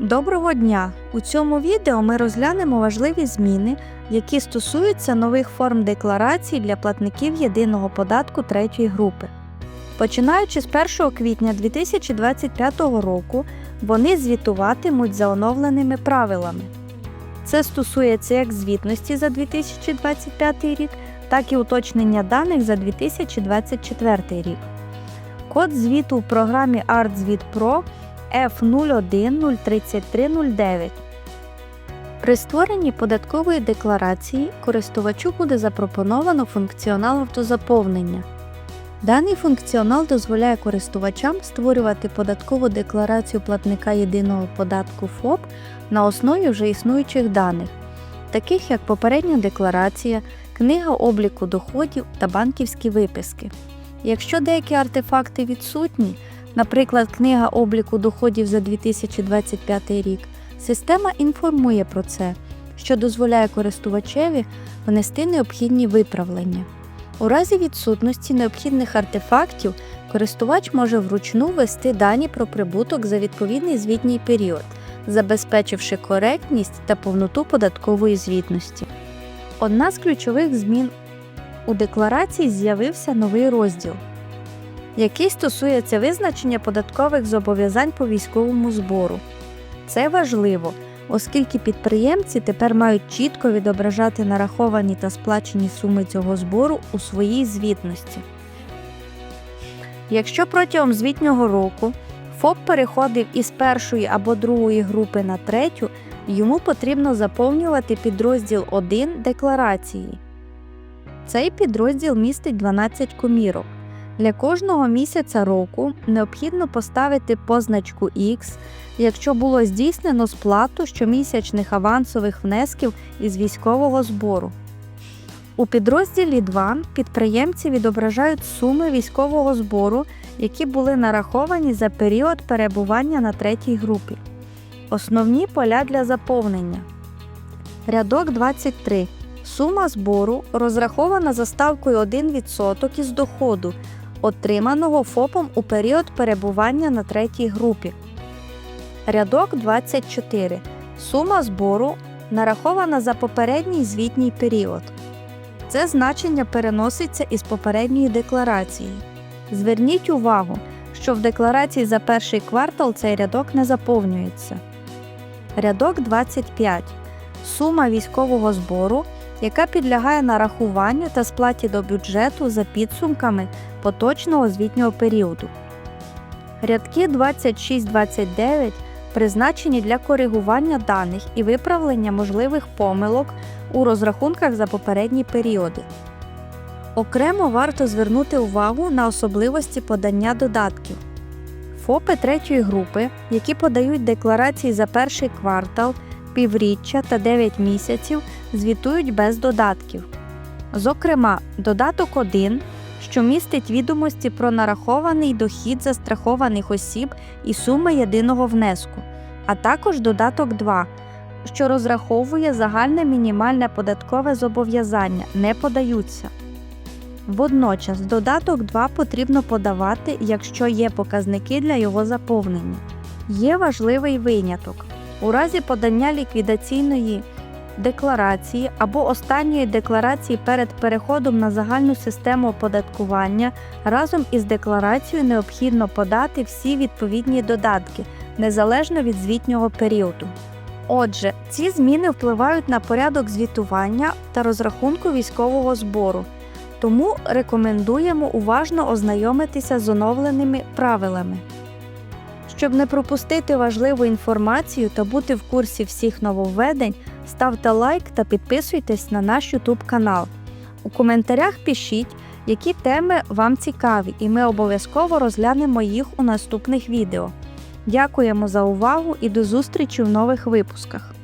Доброго дня! У цьому відео ми розглянемо важливі зміни, які стосуються нових форм декларацій для платників єдиного податку третьої групи. Починаючи з 1 квітня 2025 року, вони звітуватимуть за оновленими правилами. Це стосується як звітності за 2025 рік, так і уточнення даних за 2024 рік. Код звіту в програмі ArtZvit Pro F0103309. При створенні податкової декларації користувачу буде запропоновано функціонал автозаповнення. Даний функціонал дозволяє користувачам створювати податкову декларацію платника єдиного податку ФОП на основі вже існуючих даних, таких як попередня декларація, книга обліку доходів та банківські виписки. Якщо деякі артефакти відсутні, наприклад, книга обліку доходів за 2025 рік, система інформує про це, що дозволяє користувачеві внести необхідні виправлення. У разі відсутності необхідних артефактів користувач може вручну ввести дані про прибуток за відповідний звітній період, забезпечивши коректність та повноту податкової звітності. Одна з ключових змін у декларації з'явився новий розділ, який стосується визначення податкових зобов'язань по військовому збору. Це важливо, оскільки підприємці тепер мають чітко відображати нараховані та сплачені суми цього збору у своїй звітності. Якщо протягом звітнього року ФОП переходив із першої або другої групи на третю, йому потрібно заповнювати підрозділ 1 декларації. Цей підрозділ містить 12 комірок. Для кожного місяця року необхідно поставити позначку X, якщо було здійснено сплату щомісячних авансових внесків із військового збору. У підрозділі 2 підприємці відображають суми військового збору, які були нараховані за період перебування на третій групі. Основні поля для заповнення. Рядок 23. Сума збору розрахована за ставкою 1% із доходу, отриманого ФОПом у період перебування на третій групі. Рядок 24. Сума збору нарахована за попередній звітній період. Це значення переноситься із попередньої декларації. Зверніть увагу, що в декларації за перший квартал цей рядок не заповнюється. Рядок 25. Сума військового збору, яка підлягає нарахуванню та сплаті до бюджету за підсумками поточного звітнього періоду. Рядки 26-29 призначені для коригування даних і виправлення можливих помилок у розрахунках за попередні періоди. Окремо варто звернути увагу на особливості подання додатків. ФОПи третьої групи, які подають декларації за перший квартал, півріччя та 9 місяців, звітують без додатків. Зокрема, додаток 1, що містить відомості про нарахований дохід застрахованих осіб і суми єдиного внеску, а також додаток 2, що розраховує загальне мінімальне податкове зобов'язання, не подаються. Водночас додаток 2 потрібно подавати, якщо є показники для його заповнення. Є важливий виняток. У разі подання ліквідаційної декларації або останньої декларації перед переходом на загальну систему оподаткування разом із декларацією необхідно подати всі відповідні додатки незалежно від звітнього періоду. Отже, ці зміни впливають на порядок звітування та розрахунку військового збору, тому рекомендуємо уважно ознайомитися з оновленими правилами. Щоб не пропустити важливу інформацію та бути в курсі всіх нововведень, ставте лайк та підписуйтесь на наш YouTube канал. У коментарях пишіть, які теми вам цікаві, і ми обов'язково розглянемо їх у наступних відео. Дякуємо за увагу і до зустрічі в нових випусках!